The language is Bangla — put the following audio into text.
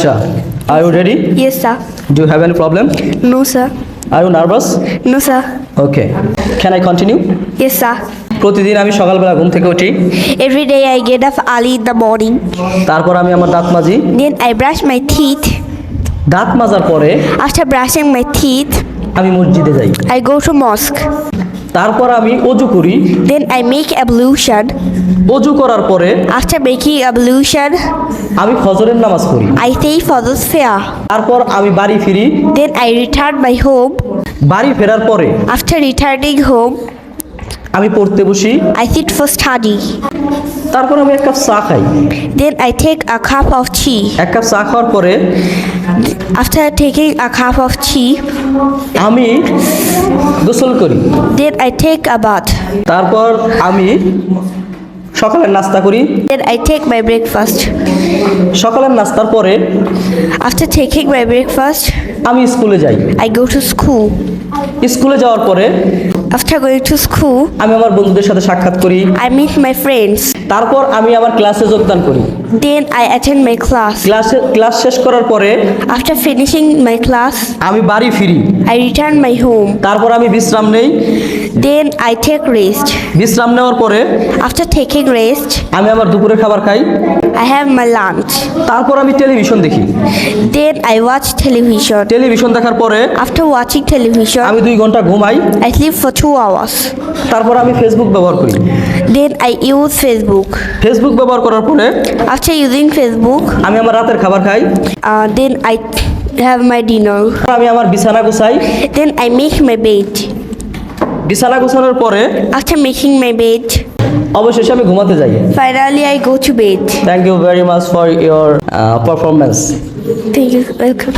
Aisha, are you ready? Yes, sir. Do you have any problem? No, sir. Are you nervous? No, sir. Okay. Can I continue? Yes, sir. প্রতিদিন আমি সকালবেলা ঘুম থেকে উঠি everyday I get up early in the morning তারপর আমি আমার দাঁত মাজি then I brush my teeth দাঁত মাজার পরে আফটার ব্রাশিং মাই টিথ আমি মসজিদে যাই আই গো টু মস্ক তারপর আমি অজু করি। দেন আই মেক অ্যাবলিউশন অজু করার পরে আফটার মেকিং অ্যাবলিউশন আমি ফজরের নামাজ পড়ি। আই সেই ফজর ফেয়া তারপর আমি বাড়ি ফিরি। Then I return my home বাড়ি ফেরার পরে আফটার রিটার্নিং হোম আমি পড়তে বসি। আই সিট ফর স্টাডি তারপর আমি এক কাপ চা খাই। Then I take a cup of tea এক কাপ চা খাওয়ার পরে after taking a cup of tea আমি গোসল করি। Then I take a bath তারপর আমি সকালের নাস্তা করি। Then I take my breakfast সকালের নাস্তার পরে আফটার টেকিং মাই ব্রেকফাস্ট আমি স্কুলে যাই। আই গো টু স্কুল স্কুলে যাওয়ার পরে After going to school, আমি আমার বন্ধুদের সাথে সাক্ষাৎ করি I meet my friends. তারপর আমি আমার ক্লাসে যোগদান করি Then I attend my class. ক্লাসে ক্লাস শেষ করার পরে After finishing my class, আমি বাড়ি ফিরি I return my home. তারপর আমি বিশ্রাম নেই Then I take rest. বিশ্রাম নেওয়ার পরে After taking rest, আমি আমার দুপুরের খাবার খাই I have my lunch. তারপর আমি টেলিভিশন দেখি Then I watch television. Television দেখার পরে After watching television, আমি দুই ঘণ্টা ঘুমাই I sleep for two hours. তারপর আমি ফেসবুক ব্যবহার করি Then I use Facebook. Facebook ব্যবহার করার পরে After using Facebook, আমি আমার রাতের খাবার খাই uh, then I have my dinner. আমি আমার বিছানা গুছাই Then I make my bed. বিছানা গোছানোর পরে আচ্ছা মেকিং মাই বেড অবশ্যই আমি ঘুমাতে যাই। Finally I go to bed thank you very much for your performance thank you welcome